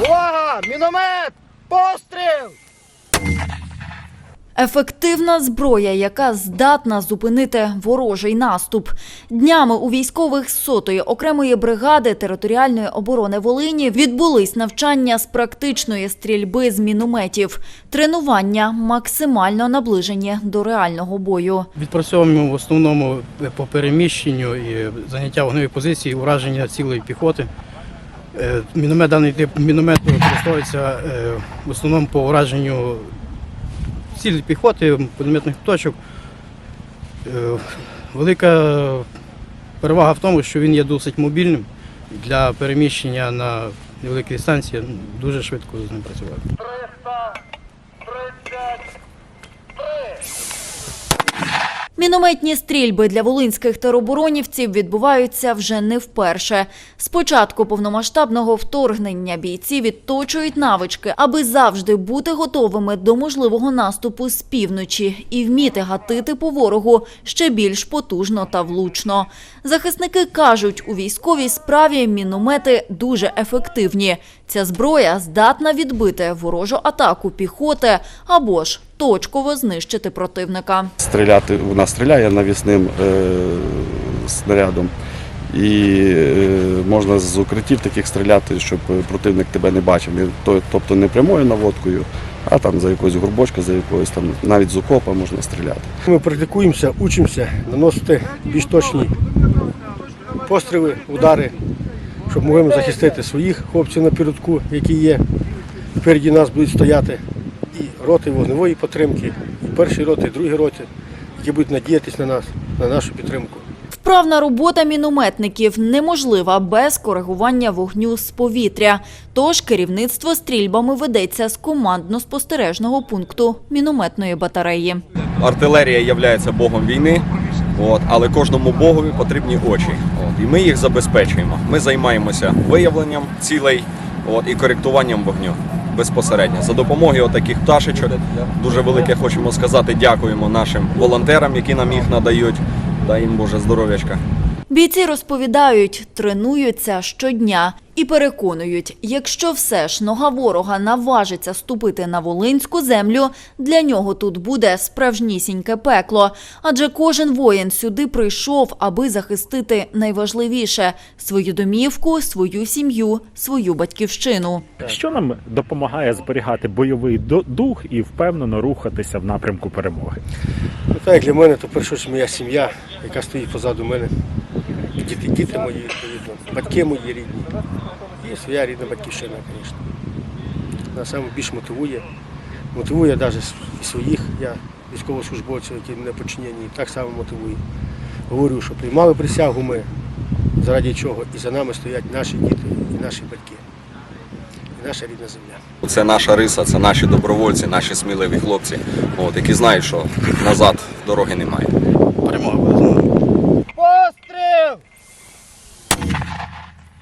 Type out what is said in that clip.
Увага! Міномет! Постріл! Ефективна зброя, яка здатна зупинити ворожий наступ. Днями у військових сотої окремої бригади територіальної оборони Волині відбулись навчання з практичної стрільби з мінометів. Тренування максимально наближені до реального бою. Відпрацьовуємо в основному по переміщенню і заняття вогневої позиції, ураження цілої піхоти. Е, Міномет, даний тип міномету використовується е, в основному по ураженню цілі піхоти, кулеметних точок. Е, Велика перевага в тому, що він є досить мобільним для переміщення на невеликі дистанції. Дуже швидко з ним працювати. Мінометні стрільби для волинських тероборонівців відбуваються вже не вперше. З початку повномасштабного вторгнення бійці відточують навички, аби завжди бути готовими до можливого наступу з півночі і вміти гатити по ворогу ще більш потужно та влучно. Захисники кажуть, у військовій справі міномети дуже ефективні. Ця зброя здатна відбити ворожу атаку піхоти або ж точково знищити противника. стріляти, вона стріляє навісним е, снарядом. І е, можна з укриттів таких стріляти, щоб противник тебе не бачив. Тобто не прямою наводкою, а там за якоюсь горбочка, за якоюсь там навіть з окопа можна стріляти. Ми практикуємося, учимося наносити більш точні постріли, удари, щоб могли захистити своїх хлопців на передку, які є. Впереді нас будуть стояти роти вогневої підтримки, і перші роти, і другі роти, які будуть надіятися на нас, на нашу підтримку. Вправна робота мінометників неможлива без коригування вогню з повітря. Тож керівництво стрільбами ведеться з командно-спостережного пункту мінометної батареї. артилерія є богом війни, от, але кожному богові потрібні очі. От, і ми їх забезпечуємо. Ми займаємося виявленням цілей от, і коректуванням вогню безпосередньо. За допомогою таких пташечок дуже велике хочемо сказати дякуємо нашим волонтерам, які нам їх надають. Дай їм Боже здоров'ячка. Бійці розповідають, тренуються щодня і переконують, якщо все ж нога ворога наважиться ступити на волинську землю, для нього тут буде справжнісіньке пекло. Адже кожен воїн сюди прийшов, аби захистити найважливіше свою домівку, свою сім'ю, свою батьківщину. Що нам допомагає зберігати бойовий дух і впевнено рухатися в напрямку перемоги? Ну, так для мене, то перше, що моя сім'я, яка стоїть позаду мене, діти, діти мої, відповідно, батьки мої рідні. І своя рідна батьківщина, звісно. Вона саме більш мотивує. Мотивує навіть своїх, я військовослужбовців, які мене подчинені, так само мотивує. Говорю, що приймали присягу ми, заради чого, і за нами стоять наші діти і наші батьки, і наша рідна земля. Це наша риса, це наші добровольці, наші сміливі хлопці, от, які знають, що назад дороги немає. Перемога буде.